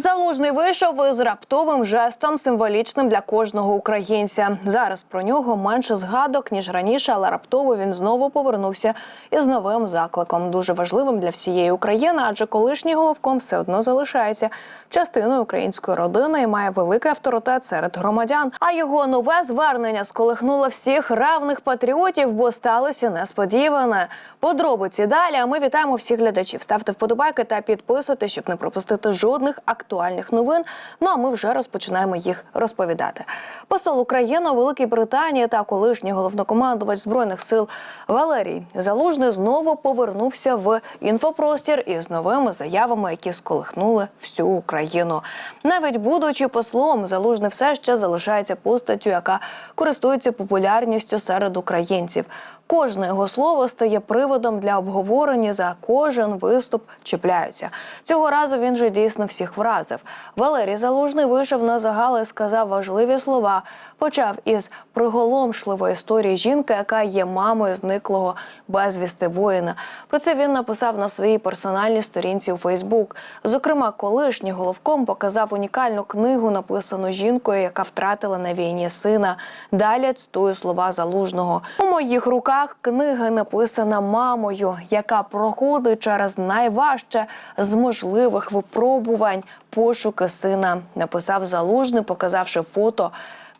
Залужний вийшов із раптовим жестом, символічним для кожного українця. Зараз про нього менше згадок ніж раніше, але раптово він знову повернувся із новим закликом, дуже важливим для всієї України, адже колишній головком все одно залишається частиною української родини і має великий авторитет серед громадян. А його нове звернення сколихнуло всіх равних патріотів, бо сталося несподіване. Подробиці далі. А ми вітаємо всіх глядачів. Ставте вподобайки та підписуйтесь, щоб не пропустити жодних актуальних новин. Ну а ми вже розпочинаємо їх розповідати. Посол України Великій Британії та колишній головнокомандувач збройних сил Валерій Залужний знову повернувся в інфопростір із новими заявами, які сколихнули всю Україну. Навіть будучи послом, залужний все ще залишається постаттю, яка користується популярністю серед українців. Кожне його слово стає приводом для обговорення. За кожен виступ чіпляються. Цього разу він же дійсно всіх вразив. Валерій Залужний вийшов на загал і сказав важливі слова. Почав із приголомшливої історії жінки, яка є мамою зниклого безвісти воїна. Про це він написав на своїй персональній сторінці у Фейсбук. Зокрема, колишній головком показав унікальну книгу, написану жінкою, яка втратила на війні сина. Далі цитую слова залужного у моїх руках. Книга написана мамою, яка проходить через найважче з можливих випробувань пошуки сина. Написав залужний, показавши фото.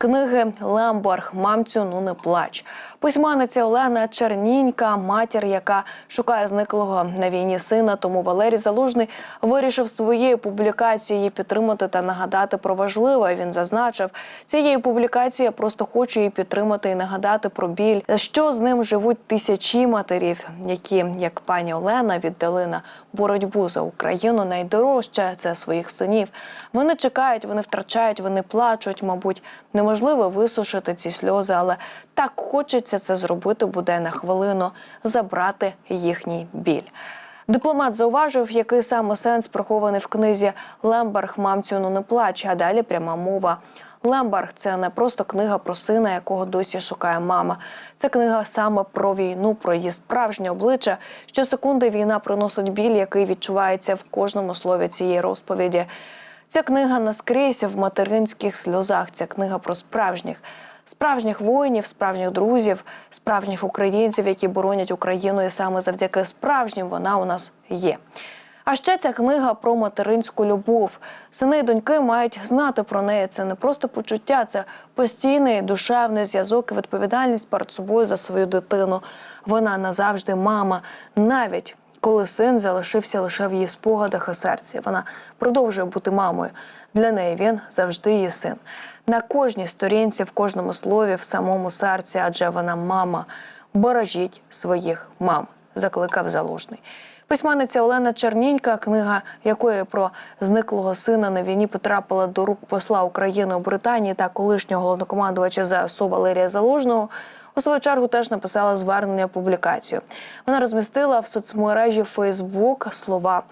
Книги Лемборг Мамцю, ну не плач. Письменниця Олена Чернінька, матір, яка шукає зниклого на війні сина. Тому Валерій Залужний вирішив своєю публікацією її підтримати та нагадати про важливе. Він зазначив цією публікацією. Я просто хочу її підтримати і нагадати про біль, що з ним живуть тисячі матерів, які, як пані Олена, віддали на боротьбу за Україну. Найдорожче це своїх синів. Вони чекають, вони втрачають, вони плачуть. Мабуть, неможливо висушити ці сльози, але так хочеться це зробити буде на хвилину забрати їхній біль. Дипломат зауважив, який саме сенс прихований в книзі Лемберг Мамцю ну не плач, а далі пряма мова. Лемберг це не просто книга про сина, якого досі шукає мама. Це книга саме про війну, про її справжнє обличчя. Щосекунди війна приносить біль, який відчувається в кожному слові цієї розповіді. Ця книга наскрізь в материнських сльозах. Ця книга про справжніх. Справжніх воїнів, справжніх друзів, справжніх українців, які боронять Україну, і саме завдяки справжнім вона у нас є. А ще ця книга про материнську любов. Сини і доньки мають знати про неї. Це не просто почуття, це постійний душевний зв'язок і відповідальність перед собою за свою дитину. Вона назавжди мама, навіть коли син залишився лише в її спогадах і серці. Вона продовжує бути мамою. Для неї він завжди її син. На кожній сторінці, в кожному слові, в самому серці, адже вона мама. Бережіть своїх мам, закликав залужний. Письменниця Олена Чернінька, книга якої про зниклого сина на війні потрапила до рук посла України у Британії та колишнього головнокомандувача ЗСУ Валерія Залужного. У свою чергу теж написала звернення публікацію. Вона розмістила в соцмережі Фейсбук слова,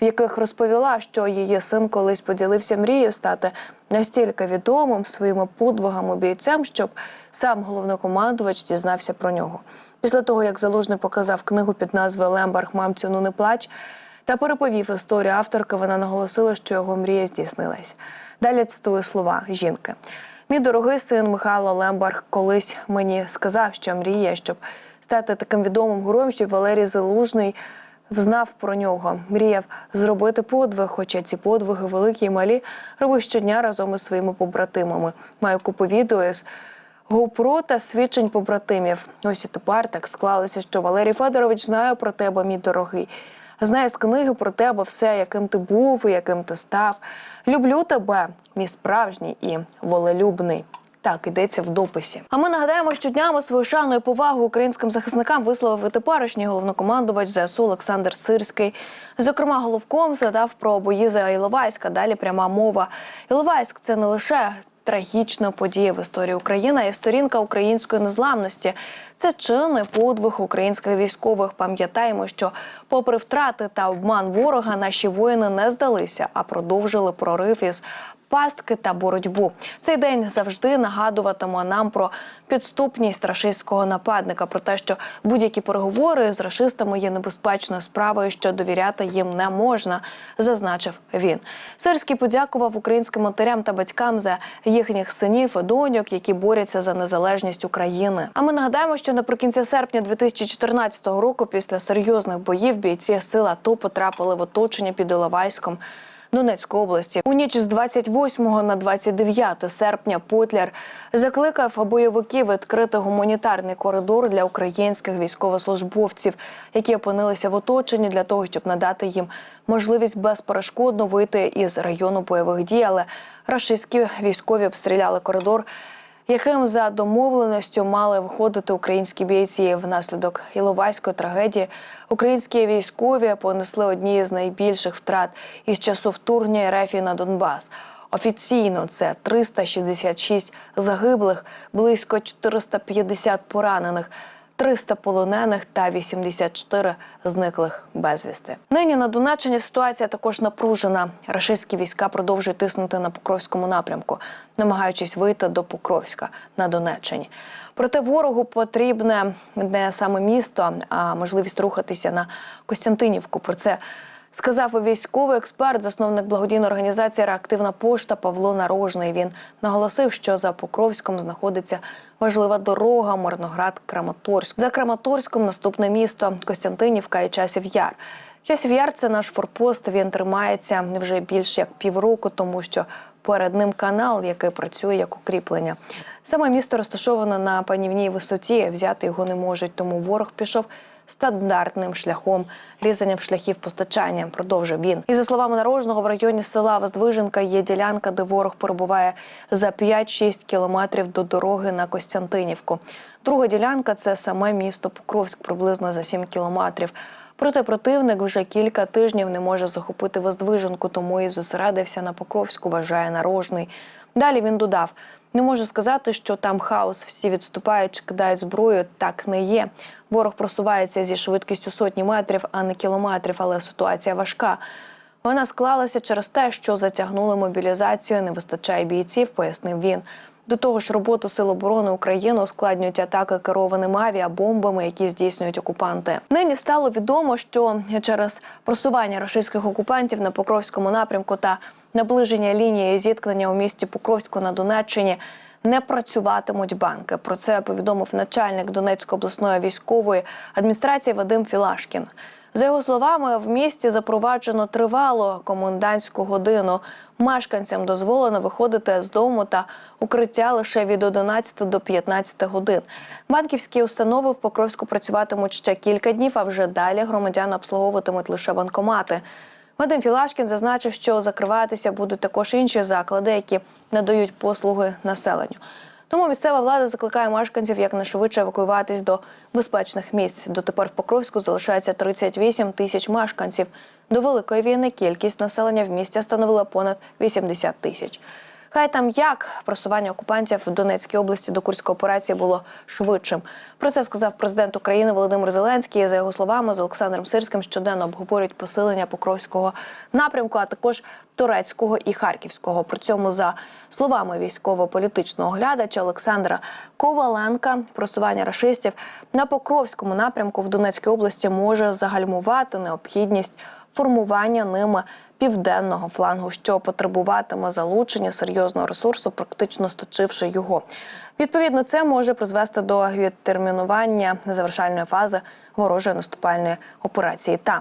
в яких розповіла, що її син колись поділився мрією стати настільки відомим своїми подвигами бійцем, щоб сам головнокомандувач дізнався про нього. Після того, як залужний показав книгу під назвою Лемберг Мамцю, ну не плач та переповів історію авторки, вона наголосила, що його мрія здійснилась. Далі цитую слова жінки. Мій дорогий син Михайло Лемберг колись мені сказав, що мріє, щоб стати таким відомим героєм, щоб Валерій Залужний знав про нього. Мріяв зробити подвиг, хоча ці подвиги великі і малі робив щодня разом із своїми побратимами. Маю купу відео із GoPro та свідчень побратимів. Ось і тепер так склалося, що Валерій Федорович знає про тебе, мій дорогий. Знає з книги про тебе все, яким ти був і яким ти став. Люблю тебе, мій справжній і волелюбний. Так йдеться в дописі. А ми нагадаємо, що днями свою шану і повагу українським захисникам висловив і теперішній головнокомандувач ЗСУ Олександр Сирський. Зокрема, головком згадав про бої за Іловайська. Далі пряма мова. Іловайськ це не лише трагічна подія в історії України і сторінка української незламності. Це чинний подвиг українських військових. Пам'ятаємо, що, попри втрати та обман ворога, наші воїни не здалися, а продовжили прорив із пастки та боротьбу. Цей день завжди нагадуватиме нам про підступність рашистського нападника, про те, що будь-які переговори з рашистами є небезпечною справою, що довіряти їм не можна, зазначив він. Сирський подякував українським матерям та батькам за їхніх синів і доньок, які борються за незалежність України. А ми нагадаємо, що наприкінці серпня 2014 року, після серйозних боїв, бійці сил АТО потрапили в оточення під Іловайськом. Донецької області у ніч з 28 на 29 серпня Путляр закликав бойовиків відкрити гуманітарний коридор для українських військовослужбовців, які опинилися в оточенні для того, щоб надати їм можливість безперешкодно вийти із району бойових дій. Але рашистські військові обстріляли коридор яким за домовленістю мали виходити українські бійці внаслідок Іловайської трагедії. Українські військові понесли одні з найбільших втрат із часу вторгнення РФ на Донбас. Офіційно це 366 загиблих, близько 450 поранених. 300 полонених та 84 зниклих безвісти. Нині на Донеччині ситуація також напружена. Рашистські війська продовжують тиснути на Покровському напрямку, намагаючись вийти до Покровська на Донеччині. Проте ворогу потрібне не саме місто, а можливість рухатися на Костянтинівку. Про це Сказав і військовий експерт, засновник благодійної організації Реактивна пошта Павло Нарожний. Він наголосив, що за Покровськом знаходиться важлива дорога Мирноград Краматорськ. За Краматорськом наступне місто Костянтинівка і Часів Яр. Часів Яр це наш форпост. Він тримається вже більш як півроку, тому що перед ним канал, який працює як укріплення. Саме місто розташоване на панівній висоті. Взяти його не можуть, тому ворог пішов стандартним шляхом різанням шляхів постачання. Продовжив він. І за словами нарожного, в районі села Воздвиженка є ділянка, де ворог перебуває за 5-6 кілометрів до дороги на Костянтинівку. Друга ділянка це саме місто Покровськ, приблизно за 7 кілометрів. Проте противник вже кілька тижнів не може захопити Воздвиженку, тому і зосередився на Покровську, вважає нарожний. Далі він додав: не можу сказати, що там хаос, всі відступають, чи кидають зброю. Так не є. Ворог просувається зі швидкістю сотні метрів, а не кілометрів, але ситуація важка. Вона склалася через те, що затягнули мобілізацію, не вистачає бійців, пояснив він. До того ж, роботу Сил оборони України ускладнюють атаки керованими авіабомбами, які здійснюють окупанти. Нині стало відомо, що через просування російських окупантів на Покровському напрямку та наближення лінії зіткнення у місті Покровську на Донеччині не працюватимуть банки. Про це повідомив начальник Донецької обласної військової адміністрації Вадим Філашкін. За його словами, в місті запроваджено тривалу комендантську годину. Мешканцям дозволено виходити з дому та укриття лише від 11 до 15 годин. Банківські установи в Покровську працюватимуть ще кілька днів, а вже далі громадян обслуговуватимуть лише банкомати. Вадим Філашкін зазначив, що закриватися будуть також інші заклади, які надають послуги населенню. Тому місцева влада закликає мешканців якнайшвидше евакуюватись до безпечних місць. Дотепер в Покровську залишається 38 тисяч мешканців. До великої війни кількість населення в місті становила понад 80 тисяч. Хай там як просування окупантів в Донецькій області до курської операції було швидшим. Про це сказав президент України Володимир Зеленський. За його словами, з Олександром Сирським щоденно обговорюють посилення Покровського напрямку, а також турецького і харківського. При цьому, за словами військово-політичного глядача Олександра Коваленка, просування рашистів на Покровському напрямку в Донецькій області може загальмувати необхідність формування ними південного флангу, що потребуватиме залучення серйозного ресурсу, практично сточивши його. Відповідно, це може призвести до відтермінування завершальної фази ворожої наступальної операції. Там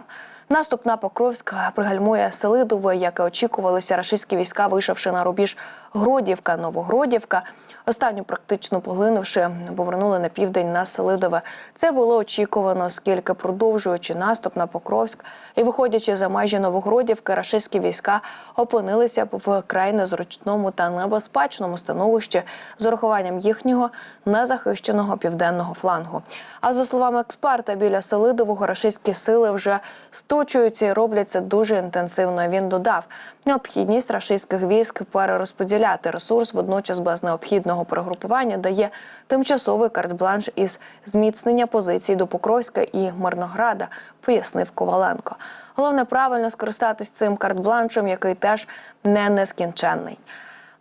наступ на Покровськ пригальмує Селидово, як і очікувалися рашистські війська, вийшовши на рубіж Гродівка, Новогродівка. Останню практично поглинувши, повернули на південь на Селидове. Це було очікувано, оскільки продовжуючи наступ на Покровськ і виходячи за межі Новогродівки, рашистські війська опинилися в край незручному та небезпечному становищі з урахуванням їхнього незахищеного південного флангу. А за словами експерта, біля Селидового рашистські сили вже сточуються і роблять це дуже інтенсивно. Він додав необхідність рашистських військ перерозподіляти ресурс водночас без необхідного мобільного перегрупування дає тимчасовий карт-бланш із зміцнення позицій до Покровська і Мирнограда, пояснив Коваленко. Головне правильно скористатись цим карт-бланшем, який теж не нескінченний.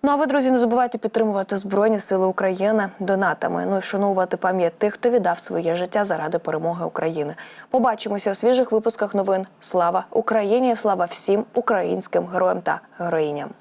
Ну а ви, друзі, не забувайте підтримувати Збройні Сили України донатами. Ну і вшановувати пам'ять тих, хто віддав своє життя заради перемоги України. Побачимося у свіжих випусках новин. Слава Україні! Слава всім українським героям та героїням!